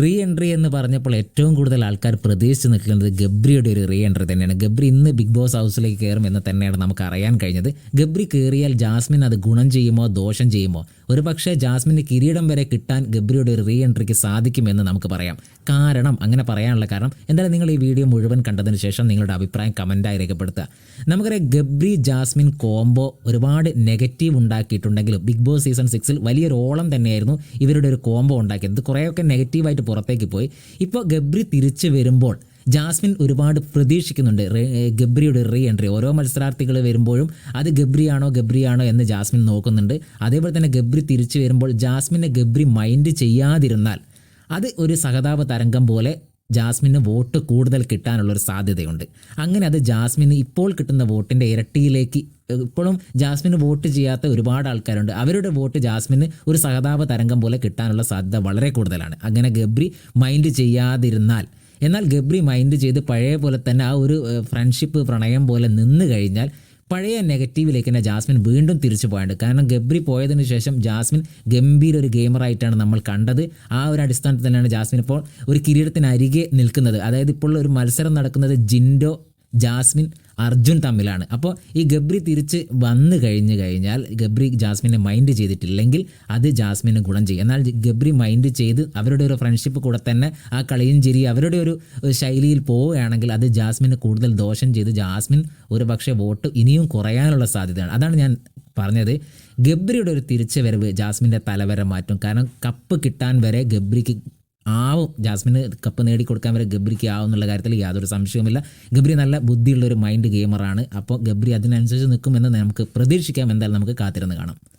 Re entry എന്ന് പറഞ്ഞപ്പോൾ ഏറ്റവും കൂടുതൽ ആൾക്കാർ പ്രതീക്ഷിച്ച് നിൽക്കുന്നത് ഗബ്രിയുടെ ഒരു റീ എൻട്രി തന്നെയാണ്. ഗബ്രി ഇന്ന് ബിഗ് ബോസ് ഹൗസിലേക്ക് കയറും എന്ന് തന്നെയാണ് നമുക്ക് അറിയാൻ കഴിഞ്ഞത്. ഗബ്രി കയറിയാൽ ജാസ്മിൻ അത് ഗുണം ചെയ്യുമോ ദോഷം ചെയ്യുമോ? ഒരു പക്ഷേ ജാസ്മിന് കിരീടം വരെ കിട്ടാൻ ഗബ്രിയുടെ ഒരു റീ എൻട്രിക്ക് സാധിക്കുമെന്ന് നമുക്ക് പറയാം. കാരണം അങ്ങനെ പറയാനുള്ള കാരണം എന്തായാലും നിങ്ങൾ ഈ വീഡിയോ മുഴുവൻ കണ്ടതിന് ശേഷം നിങ്ങളുടെ അഭിപ്രായം കമന്റായി രേഖപ്പെടുത്തുക. നമുക്കറിയാം ഗബ്രി ജാസ്മിൻ കോംബോ ഒരുപാട് നെഗറ്റീവ് ഉണ്ടാക്കിയിട്ടുണ്ടെങ്കിലും ബിഗ് ബോസ് സീസൺ സിക്സിൽ വലിയൊരു ഓളം തന്നെയായിരുന്നു ഇവരുടെ ഒരു കോംബോ ഉണ്ടാക്കിയത്. കുറേയൊക്കെ നെഗറ്റീവായിട്ട് പുറത്തേക്ക് പോയി. ഇപ്പോൾ ഗബ്രി തിരിച്ചു വരുമ്പോൾ ജാസ്മിൻ ഒരുപാട് പ്രതീക്ഷിക്കുന്നുണ്ട്. ഗബ്രിയുടെ റീ എൻട്രി. ഓരോ മത്സരാർത്ഥികൾ വരുമ്പോഴും അത് ഗബ്രിയാണോ ഗബ്രിയാണോ എന്ന് ജാസ്മിൻ നോക്കുന്നുണ്ട്. അതേപോലെ തന്നെ ഗബ്രി തിരിച്ചു വരുമ്പോൾ ജാസ്മിനെ ഗബ്രി മൈൻഡ് ചെയ്യാതിരുന്നാൽ അത് ഒരു സഹതാപ തരംഗം പോലെ ജാസ്മിന് വോട്ട് കൂടുതൽ കിട്ടാനുള്ളൊരു സാധ്യതയുണ്ട്. അങ്ങനെ അത് ജാസ്മിന് ഇപ്പോൾ കിട്ടുന്ന വോട്ടിന്റെ ഇരട്ടിയിലേക്ക് ഇപ്പോഴും ജാസ്മിന് വോട്ട് ചെയ്യാത്ത ഒരുപാട് ആൾക്കാരുണ്ട്. അവരുടെ വോട്ട് ജാസ്മിന് ഒരു സഹതാപ തരംഗം പോലെ കിട്ടാനുള്ള സാധ്യത വളരെ കൂടുതലാണ്. അങ്ങനെ ഗബ്രി മൈൻഡ് ചെയ്യാതിരുന്നാൽ എന്നാൽ ഗബ്രി മൈൻഡ് ചെയ്ത് പഴയ പോലെ തന്നെ ആ ഒരു ഫ്രണ്ട്ഷിപ്പ് പ്രണയം പോലെ നിന്ന് കഴിഞ്ഞാൽ പഴയ നെഗറ്റീവിലേക്ക് തന്നെ ജാസ്മിൻ വീണ്ടും തിരിച്ചു പോകാണ്ട് കാരണം ഗബ്രി പോയതിനു ശേഷം ജാസ്മിൻ ഗംഭീര ഒരു ഗെയിമറായിട്ടാണ് നമ്മൾ കണ്ടത്. ആ ഒരു അടിസ്ഥാനത്തിൽ തന്നെയാണ് ജാസ്മിൻ ഇപ്പോൾ ഒരു കിരീടത്തിനരികെ നിൽക്കുന്നത്. അതായത് ഇപ്പോൾ ഒരു മത്സരം നടക്കുന്നത് ജിൻഡോ ജാസ്മിൻ അർജുൻ തമ്മിലാണ്. അപ്പോൾ ഈ ഗബ്രി തിരിച്ച് വന്നു കഴിഞ്ഞു കഴിഞ്ഞാൽ ഗബ്രി ജാസ്മിനെ മൈൻഡ് ചെയ്തിട്ടില്ലെങ്കിൽ അത് ജാസ്മിന് ഗുണം ചെയ്യും. എന്നാൽ ഗബ്രി മൈൻഡ് ചെയ്ത് അവരുടെ ഒരു ഫ്രണ്ട്ഷിപ്പ് കൂടെ തന്നെ ആ കളിയും ചിരി അവരുടെ ഒരു ശൈലിയിൽ പോവുകയാണെങ്കിൽ അത് ജാസ്മിന് കൂടുതൽ ദോഷം ചെയ്ത് ജാസ്മിൻ ഒരു പക്ഷേ വോട്ട് ഇനിയും കുറയാനുള്ള സാധ്യതയാണ്. അതാണ് ഞാൻ പറഞ്ഞത്. ഗബ്രിയുടെ ഒരു തിരിച്ചു വരവ് ജാസ്മിന്റെ തലവരെ മാറ്റും. കാരണം കപ്പ് കിട്ടാൻ വരെ ഗബ്രിക്ക് ആവും. ജാസ്മിന് കപ്പ് നേടിക്കൊടുക്കാൻ വരെ ഗബ്രിക്ക് ആവും എന്നുള്ള കാര്യത്തിൽ യാതൊരു സംശയവുമില്ല. ഗബ്രി നല്ല ബുദ്ധിയുള്ള ഒരു മൈൻഡ് ഗെയിമറാണ് അപ്പോൾ ഗബ്രി അതിനനുസരിച്ച് നിൽക്കുമെന്ന് നമുക്ക് പ്രതീക്ഷിക്കാം. എന്തായാലും നമുക്ക് കാത്തിരുന്ന് കാണാം.